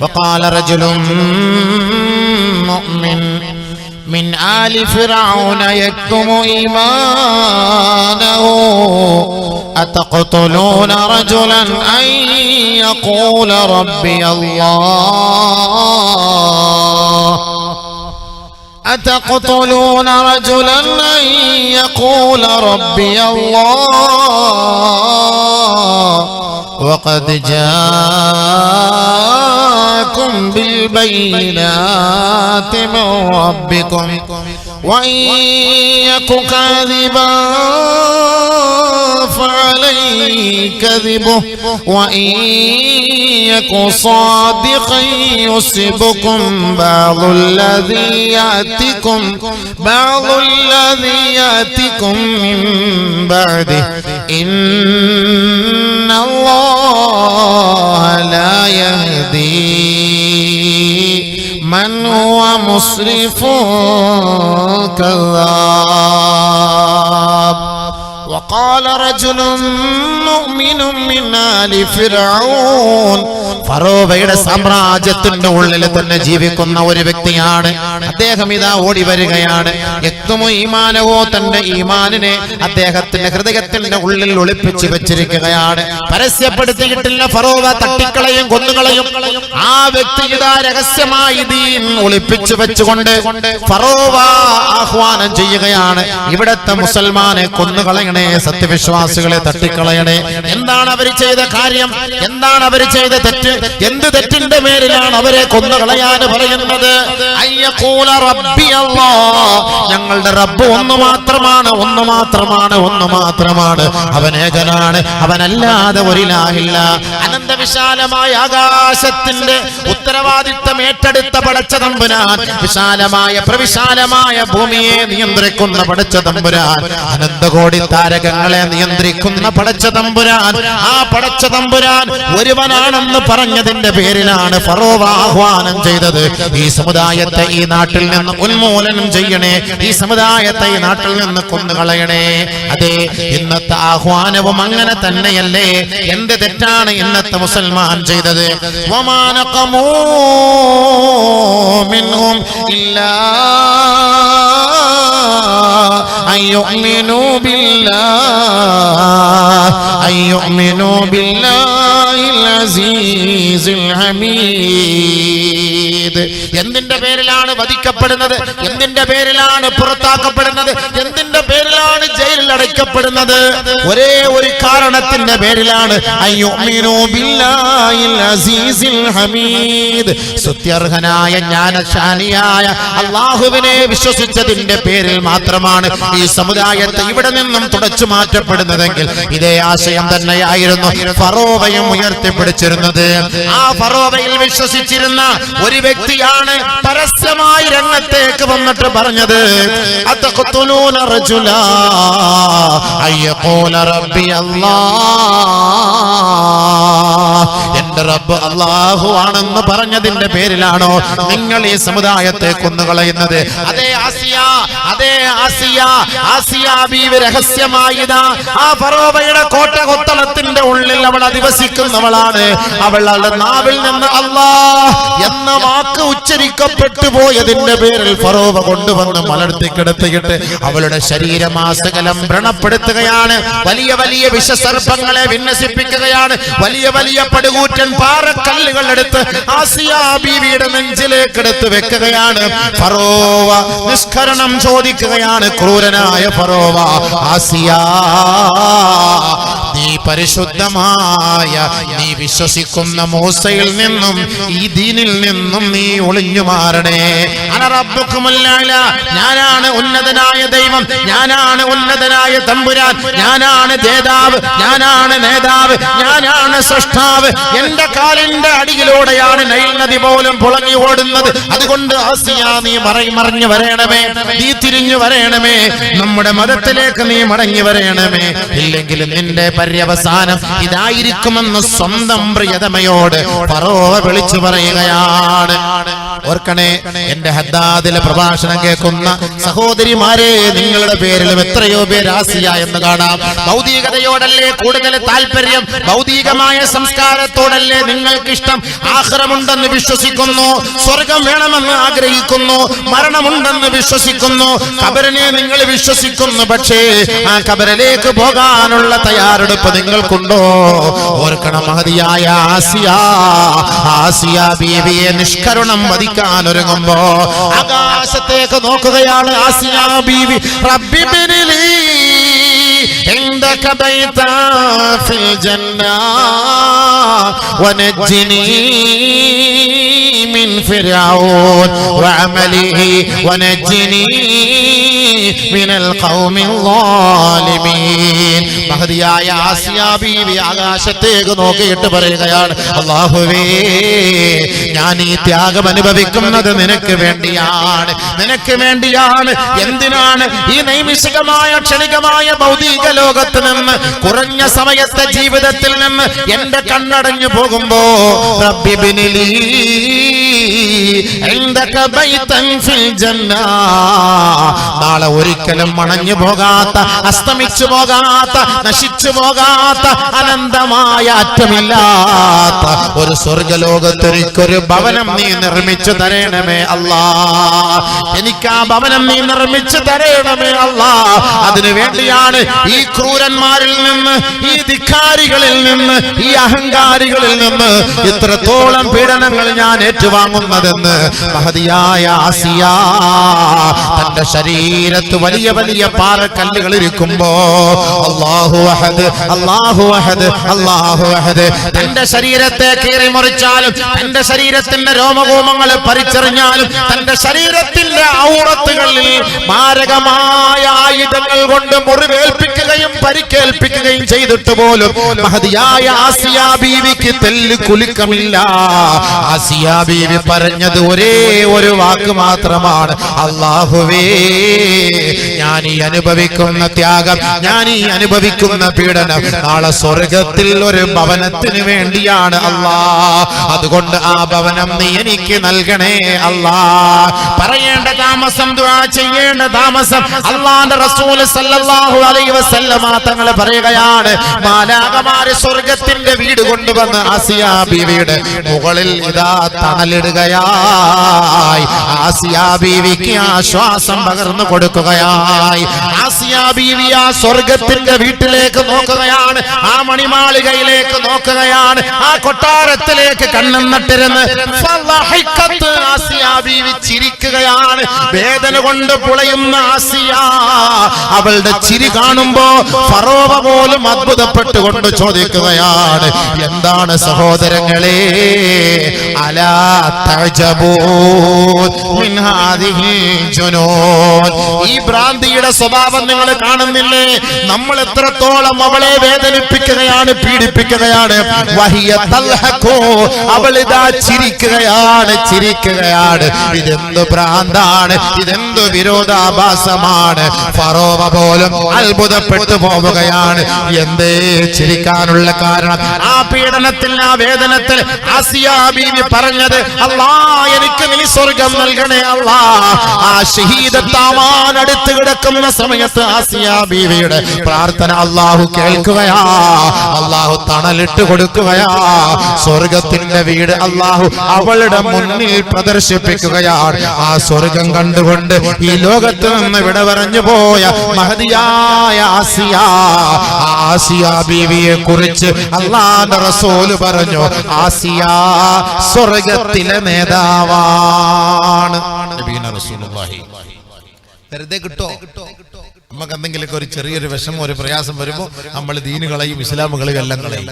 وقال رجل مؤمن من آل فرعون يكتم إيمانه أتقتلون رجلا أن يقول ربي الله؟ أتقتلون رجلا أن يقول ربي الله؟ وقد جاءكم بالبينات من ربكم وإن يك كاذبا فعليه كذبه وإن يك صادقا يصبكم بعض الذي يأتكم بعض الذي يأتكم من بعده. إن الله لا يهدي من هو مسرف كذاب. وقال رجل مؤمن من آل فرعون ഫറോവയുടെ സാമ്രാജ്യത്തിന്റെ ഉള്ളിൽ തന്നെ ജീവിക്കുന്ന ഒരു വ്യക്തിയാണ്. അദ്ദേഹം ഇതാ ഓടി വരികയാണ്. എത്തുമോ ഈമാനവോ? തന്റെ ഈമാനിനെ അദ്ദേഹത്തിന്റെ ഹൃദയത്തിന്റെ ഉള്ളിൽ ഒളിപ്പിച്ചു വെച്ചിരിക്കുകയാണ്. പരസ്യപ്പെടുത്തിയിട്ടില്ല ഫറോവ തട്ടിക്കളയും കൊന്നുകളയും. ആ വ്യക്തി ഇതാ രഹസ്യമായി ദീൻ ഒളിപ്പിച്ചു വെച്ചുകൊണ്ട് ഫറോവ ആഹ്വാനം ചെയ്യുകയാണ്. ഇവിടത്തെ മുസൽമാനെ കൊന്നുകളയണേ സത്യവിശ്വാസികളെ തട്ടിക്കളയണേ. എന്താണ് അവർ ചെയ്ത കാര്യം? എന്താണ് അവർ ചെയ്ത തെറ്റ്? എന്ത് തെറ്റിന്റെ മേലിലാണ് അവരെ കൊന്നുകളയാൻ പറയുന്നത്? ഞങ്ങളുടെ റബ്ബ് ഒന്ന് മാത്രമാണ് ഒന്ന് മാത്രമാണ് ഒന്ന് മാത്രമാണ്. അവൻ ഏകനാണ് അവനല്ലാതെ ഒരിലാഹില്ല. അനന്തവിശാലമായ ആകാശത്തിന്റെ ഉത്തരവാദിത്തം ഏറ്റെടുത്ത പടച്ച തമ്പുരാൻ വിശാലമായ പ്രവിശാലമായ ഭൂമിയെ നിയന്ത്രിക്കുന്ന പടച്ച തമ്പുരാൻ അനന്തകോടി താരകങ്ങളെ നിയന്ത്രിക്കുന്ന പടച്ച തമ്പുരാൻ. ആ പടച്ച തമ്പുരാൻ ഒരുവനാണെന്ന് പറഞ്ഞതിന്റെ പേരിലാണ് ഫറോവ ആഹ്വാനം ചെയ്തത് ഈ സമുദായത്തെ ഈ നാട്ടിൽ നിന്ന് ഉന്മൂലനം ചെയ്യണേ ഈ സമുദായത്തെ ഈ നാട്ടിൽ നിന്ന് കൊന്നുകളയണേ അതെ ഇന്നത്തെ ആഹ്വാനവും അങ്ങനെ തന്നെയല്ലേ എന്ത് തെറ്റാണ് ഇന്നത്തെ മുസൽമാൻ ചെയ്തത് വമാനഖമൂ മിൻഹും ഇല്ലാ أن يؤمنوا بالله أن يؤمنوا بالله العزيز الحميد എന്തിന്റെ പേരിലാണ് വധിക്കപ്പെടുന്നത്? എന്തിന്റെ പേരിലാണ് പുറത്താക്കപ്പെടുന്നത്? എന്തിന്റെ പേരിലാണ് ജയിലിൽ അടയ്ക്കപ്പെടുന്നത്. ഒരേ ഒരു കാരണത്തിന്റെ പേരിലാണ്. ഹമീദ്. സത്യർഹനായ ജ്ഞാനശാലിയായ അള്ളാഹുവിനെ വിശ്വസിച്ചതിന്റെ പേരിൽ മാത്രമാണ് ഈ സമുദായത്തെ ഇവിടെ നിന്നും തുടച്ചു മാറ്റപ്പെടുന്നതെങ്കിൽ ഇതേ ആശയം തന്നെയായിരുന്നു ഫറോവയും ഉയർത്തിപ്പിടിച്ചിരുന്നത്. ആ ഫറോവയിൽ വിശ്വസിച്ചിരുന്ന ഒരു വ്യക്തിയാണ് പരസ്യമായി രംഗത്തേക്ക് വന്നിട്ട് പറഞ്ഞത് അത്തഖ്തുലൂന റജുലാ അയ്യഖൂല റബ്ബി അല്ലാഹ് എന്റെ റബ്ബ് അള്ളാഹു ആണെന്ന് പറഞ്ഞതിന്റെ പേരിലാണോ നിങ്ങൾ ഈ സമുദായത്തെ കൊന്നുകളയുന്നത്? അതേ ആസിയ അതേ ആസിയ ആസിയ ബീവ് രഹസ്യമായി ആ ഫറോവയുടെ കോട്ട കൊത്തളത്തിന്റെ ഉള്ളിൽ അവൾ അധിവസിക്കുന്നവളാണ്. അവളുടെ നാവിൽ നിന്ന് അല്ലാ എന്ന വാക്ക് ഉച്ചരിക്കപ്പെട്ടു പോയതിന്റെ പേരിൽ ഫറോവ കൊണ്ടുവന്ന് മലർത്തി കിടത്തിയിട്ട് അവളുടെ ശരീരമാസകലം വ്രണപ്പെടുത്തുകയാണ്. വലിയ വലിയ വിഷസർപ്പങ്ങളെ വിന്യസിപ്പിക്കുകയാണ്. വലിയ വലിയ പാറക്കല്ലുകൾ എടുത്ത് ആസിയ ബീവിയുടെ നെഞ്ചിലേക്ക് എടുത്ത് വെക്കുകയാണ്. ഫറോവ നിഷ്കരണം ചോദിക്കുകയാണ് ക്രൂരനായ ഫറോവ. ആസിയ നീ പരിശുദ്ധമായ നീ വിശ്വസിക്കുന്ന മൂസയിൽ നിന്നും ഈ ദീനിൽ നിന്നും നീ ഒളിഞ്ഞു മാറണേ. ഞാനാണ് ഉന്നതനായ ദൈവം ഞാനാണ് ഉന്നതനായ തമ്പുരാൻ ഞാനാണ് ജേതാവ് ഞാനാണ് നേതാവ് ഞാനാണ് സൃഷ്ടാവ് എന്റെ കാലിന്റെ അടിയിലൂടെയാണ് നൈൽ നദി പോലും പുളങ്ങി ഓടുന്നത്. അതുകൊണ്ട് നീ മറിഞ്ഞു വരേണമേ നീ തിരിഞ്ഞു വരേണമേ നമ്മുടെ മതത്തിലേക്ക് നീ മടങ്ങി വരേണമേ. ഇല്ലെങ്കിൽ നിന്റെ പര്യവസാനം ഇതായിരിക്കുമെന്ന് സ്വന്തം പ്രിയതമയോട് പറോവ വിളിച്ചു പറയുകയാണ്. ഓർക്കണേ എന്റെ ഹദ്ദാദിലെ പ്രഭാഷണം കേൾക്കുന്ന സഹോദരിമാരെ നിങ്ങളുടെ പേരിലും എത്രയോ പേര് ആസിയ എന്ന് കാണാം. ഭൗതികതയോടല്ലേ കൂടുതൽ താല്പര്യം? ഭൗതികമായ സംസ്കാരത്തോടല്ലേ നിങ്ങൾക്ക് ഇഷ്ടം ആഹ്റമുണ്ടെന്ന് വിശ്വസിക്കുന്നു സ്വർഗം വേണമെന്ന് ആഗ്രഹിക്കുന്നു മരണമുണ്ടെന്ന് വിശ്വസിക്കുന്നു കബരനെ നിങ്ങൾ വിശ്വസിക്കുന്നു പക്ഷേ ആ കബരലേക്ക് പോകാനുള്ള തയ്യാറെടുപ്പ് നിങ്ങൾക്കുണ്ടോ? ഓർക്കണം മഹതിയായ ആസിയ. ആസിയ ബീവിയെ നിഷ്കരുണം വധിക്കാൻ ഒരുങ്ങുമ്പോ ആകാശത്തേക്ക് നോക്കുകയാണ് ആസിയ ബീവി റബ്ബിബിനിലി عندك بيتا في الجنة ونجني من فرعون وعمله ونجني من القوم الظالمين മഹതിയായ ആസിയ ബീവി ആകാശത്തേക്ക് നോക്കിയിട്ട് പറയുകയാണ് അള്ളാഹുവേ ഞാൻ ഈ ത്യാഗം അനുഭവിക്കുന്നത് നിനക്ക് വേണ്ടിയാണ് നിനക്ക് വേണ്ടിയാണ് എന്തിനാണ് ഈ നൈമിഷികമായ ക്ഷണികമായ ഭൗതിക ലോകത്ത് നിന്ന് കുറഞ്ഞ സമയത്തെ ജീവിതത്തിൽ നിന്ന് എന്റെ കണ്ണടഞ്ഞു പോകുമ്പോ റബ്ബിബിനിലീ നാളെ ഒരിക്കലും മണഞ്ഞു പോകാത്ത അസ്തമിച്ചു പോകാത്ത നശിച്ചു പോകാത്ത അനന്തമായ അറ്റമില്ലാത്ത ഒരു സ്വർഗലോകത്തൊരിക്കൊരു ഭവനം നീ നിർമ്മിച്ചു തരണമേ അല്ലാ. എനിക്ക് ആ ഭവനം നീ നിർമ്മിച്ചു തരണമേ അല്ലാ. അതിനു വേണ്ടിയാണ് ഈ ക്രൂരന്മാരിൽ നിന്ന് ഈ ധിക്കാരികളിൽ നിന്ന് ഈ അഹങ്കാരികളിൽ നിന്ന് ഇത്രത്തോളം പീഡനങ്ങൾ ഞാൻ ഏറ്റുവാങ്ങി ഏറ്റുവാങ്ങുന്നതെന്ന് മഹതിയായ ആസിയ തന്റെ ശരീരത്ത് വലിയ വലിയ പാറക്കല്ലുകൾ ഇരിക്കുമ്പോ അള്ളാഹു അഹദ് അള്ളാഹു അഹദ് അള്ളാഹു അഹദ്. തന്റെ ശരീരത്തെ കീറി മുറിച്ചാലും തന്റെ ശരീരത്തിന്റെ രോമകോമങ്ങളെ പരിച്ചറിഞ്ഞാലും തന്റെ ശരീരത്തിന്റെ ഔറത്തുകളിൽ മാരകമായ ആയുധങ്ങൾ കൊണ്ട് മുറിവേൽപ്പിക്കുകയും പരിക്കേൽപ്പിക്കുകയും ചെയ്തിട്ട് പോലും മഹതിയായ ആസിയ ബീവിക്ക് തെല്ല് കുലുക്കമില്ല. ആസിയ ബീവി പറഞ്ഞത് ഒരേ ഒരു വാക്ക് മാത്രമാണ്. അള്ളാഹുവേ ഞാൻ ഈ അനുഭവിക്കുന്ന ത്യാഗം ഞാൻ ഈ അനുഭവിക്കുന്ന പീഡനം നാളെ സ്വർഗത്തിൽ ഒരു ഭവനത്തിന് വേണ്ടിയാണ് അള്ളാ അതുകൊണ്ട് ആ ഭവനം നീ എനിക്ക് നൽകണേ അള്ളാ പറയേണ്ട താമസം ചെയ്യേണ്ട താമസം അള്ളാന്റെ റസൂൽ സല്ലല്ലാഹു അലൈഹി വസല്ലമ പറയുകയാണ് മാലാകമാര് സ്വർഗത്തിന്റെ വീട് കൊണ്ടുവന്ന് ആസിയ ബീവിയുടെ മുകളിൽ ഇതാ തണലിടുകയായി ആസിയ ബീവിക്ക് ആശ്വാസം പകർന്നു കൊടുക്കുകയായി. ആസിയ ബീവി ആ സ്വർഗത്തിന്റെ വീട്ടിലേക്ക് നോക്കുകയാണ്. ആ മണിമാളികയിലേക്ക് നോക്കുകയാണ്. ആ കൊട്ടാരത്തിലേക്ക് കണ്ണെന്നിട്ടിരുന്ന് ആസിയ ബീവി ചിരിക്കുകയാണ്. വേദന കൊണ്ട് പുളയുന്ന ആസിയ അവളുടെ ചിരി കാണുമ്പോ ഫറോവ പോലും അത്ഭുതപ്പെട്ടുകൊണ്ട് ചോദിക്കുകയാണ്. എന്താണ് സഹോദരങ്ങളെ? അലാ ഈ ഭ്രാന്തിയുടെ സ്വഭാവം നിങ്ങൾ കാണുന്നില്ലേ? നമ്മൾ എത്രത്തോളം അവളെ വേദനിപ്പിക്കുകയാണ് പീഡിപ്പിക്കുകയാണ്. ഇതാ ചിരിക്കുകയാണ് ചിരിക്കുകയാണ്. ഇതെന്ത് ഭ്രാന്താണ്? ഇതെന്ത് വിരോധാഭാസമാണ്? ഫറോവ പോലും അത്ഭുതപ്പെട്ടു പോവുകയാണ്. എന്തേ ചിരിക്കാനുള്ള കാരണം? ആ പീഡനത്തിൽ ആ വേദനത്തിൽ ആസിയ ബീവി പറഞ്ഞത് അല്ലാ എനിക്ക് നീ സ്വർഗം നൽകണേ അല്ലാ ആ ഷഹീദത്താവാൻ അടുത്ത് കിടക്കുന്ന സമയത്ത് ആസിയ ബീവിയുടെ പ്രാർത്ഥന അള്ളാഹു കേൾക്കുകയാ. അള്ളാഹു തണലിട്ട് കൊടുക്കുകയാ. സ്വർഗത്തിന്റെ വീട് അള്ളാഹു അവളുടെ മുന്നിൽ പ്രദർശിപ്പിക്കുകയാണ്. ആ സ്വർഗം കണ്ടുകൊണ്ട് ഈ ലോകത്ത് നിന്ന് വിട പറഞ്ഞു പോയ മഹതിയായ ആസിയ ആസിയ ബീവിയെ കുറിച്ച് അള്ളാന്റെ റസോൽ പറഞ്ഞു ആസിയ സ്വർഗത്തിലെ നേതാവാണ്. നബീന റസൂലുള്ളാഹി. വെറുതെ കിട്ടോ? നമുക്ക് എന്തെങ്കിലുമൊക്കെ ഒരു ചെറിയൊരു വിഷമം ഒരു പ്രയാസം വരുമ്പോ നമ്മൾ ദീനുകളെയും ഇസ്ലാമുകളെയും എല്ലാം കളയും.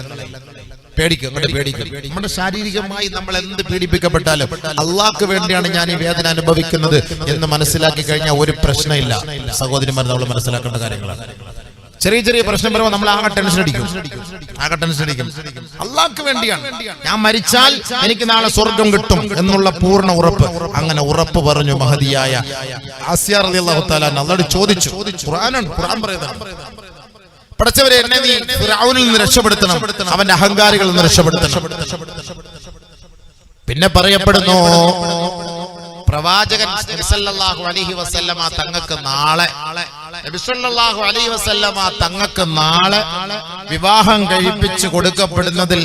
പേടിക്കും അങ്ങോട്ട് പേടിക്കും. നമ്മുടെ ശാരീരികമായി നമ്മൾ എന്ത് പീഡിപ്പിക്കപ്പെട്ടാലും അള്ളാഹ്ക്ക് വേണ്ടിയാണ് ഞാൻ ഈ വേദന അനുഭവിക്കുന്നത് എന്ന് മനസ്സിലാക്കി കഴിഞ്ഞാൽ ഒരു പ്രശ്നമില്ല. സഹോദരിമാർ നമ്മൾ മനസ്സിലാക്കേണ്ട കാര്യങ്ങളാണ്. ചെറിയ ചെറിയ പ്രശ്നം വരുമ്പോൾ നമ്മൾ ആകെ ടെൻഷൻ അടിക്കും. ആകെ ടെൻഷൻ അടിക്കും. അള്ളാഹ്ക്ക് വേണ്ടിയാണ്. ഞാൻ മരിച്ചാൽ എനിക്ക് നാളെ സ്വർഗം കിട്ടും എന്നുള്ള പൂർണ ഉറപ്പ്. അങ്ങനെ ഉറപ്പ് പറഞ്ഞു മഹതിയായ ആസിയ റളിയല്ലാഹു തആല അള്ളാഹ് ചോദിച്ചു. ഖുർആനാണ് ഖുർആൻ പറയുന്നത്. പടച്ചവരെ എന്നെ നീ ഫിറഔനിൽ നിന്ന് രക്ഷപ്പെടുത്തണം. അവന്റെ അഹങ്കാരികളിൽ നിന്ന് രക്ഷപ്പെടുത്തണം. പിന്നെ പറയപ്പെടുന്നു പ്രവാചകൻ അലൈഹി വസല്ലമ തങ്ങൾക്ക് നാളെ നബിസല്ലല്ലാഹു അലൈഹി വസല്ലമ തങ്ങൾക്ക് നാളെ വിവാഹം കഴിപ്പിച്ച് കൊടുക്കപ്പെടുന്നതിൽ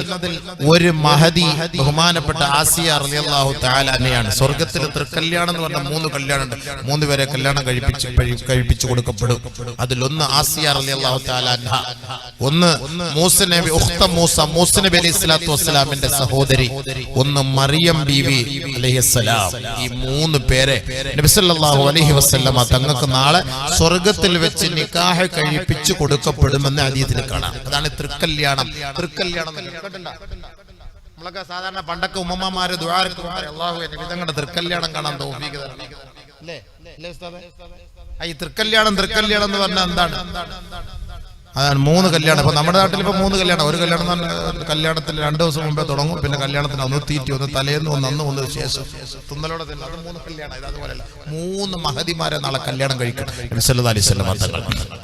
ഒരു മഹതി ബഹുമാനപ്പെട്ട ആസിയ റളിയല്ലാഹു തആല തന്നെയാണ് സ്വർഗത്തിൽ തൃക്കല്യാണം എന്ന് പറഞ്ഞ മൂന്ന് കല്യാണം മൂന്ന് പേരെ കല്യാണം കഴിപ്പിച്ച് കഴിപ്പിച്ചു കൊടുക്കപ്പെടും. അതിലൊന്ന് ആസിയ തആല അൻഹ. ഒന്ന് മൂസ നബി ഉഖ്ത മൂസ മൂസ നബി അലൈഹി സ്വലാത്തു വസ്സലാമിന്റെ സഹോദരി. ഒന്ന് മറിയം ബീവി അലൈഹിസ്സലാം ഈ മൂന്ന് പേരെ നബി സല്ലല്ലാഹു അലൈഹി വസല്ലമ തങ്ങൾക്ക് നാളെ സ്വർഗത്തിൽ വെച്ച് നിക്കാഹ് കഴിപ്പിച്ചു കൊടുക്കപ്പെടുമെന്ന് അതീതിൽ കാണാം. അതാണ് തൃക്കല്യാണം. തൃക്കല്യാണം? നമ്മളൊക്കെ സാധാരണ പണ്ടൊക്കെ ഉമ്മമാര് ദ്വാരക്ക് തൃക്കല്യാണം കാണാൻ തോന്നിയത് ഈ തൃക്കല്യാണം തൃക്കല്യാണം എന്ന് പറഞ്ഞാൽ എന്താണ്? അതാണ് മൂന്ന് കല്യാണം. ഇപ്പൊ നമ്മുടെ നാട്ടിൽ ഇപ്പൊ മൂന്ന് കല്യാണം. ഒരു കല്യാണം കല്യാണത്തിൽ രണ്ട് ദിവസം മുമ്പേ തുടങ്ങും. പിന്നെ കല്യാണത്തിന് ഒന്ന് തീറ്റി ഒന്ന് തലേന്ന് ഒന്ന് അന്ന് ഒന്ന് ശേഷം. തുന്നലോടെ തന്നെ അത് മൂന്ന് കല്യാണം. ഇത് അതുപോലെയല്ല. മൂന്ന് മഹതിമാരെ നാളെ കല്യാണം കഴിക്കണം അലൈഹി തങ്ങൾ.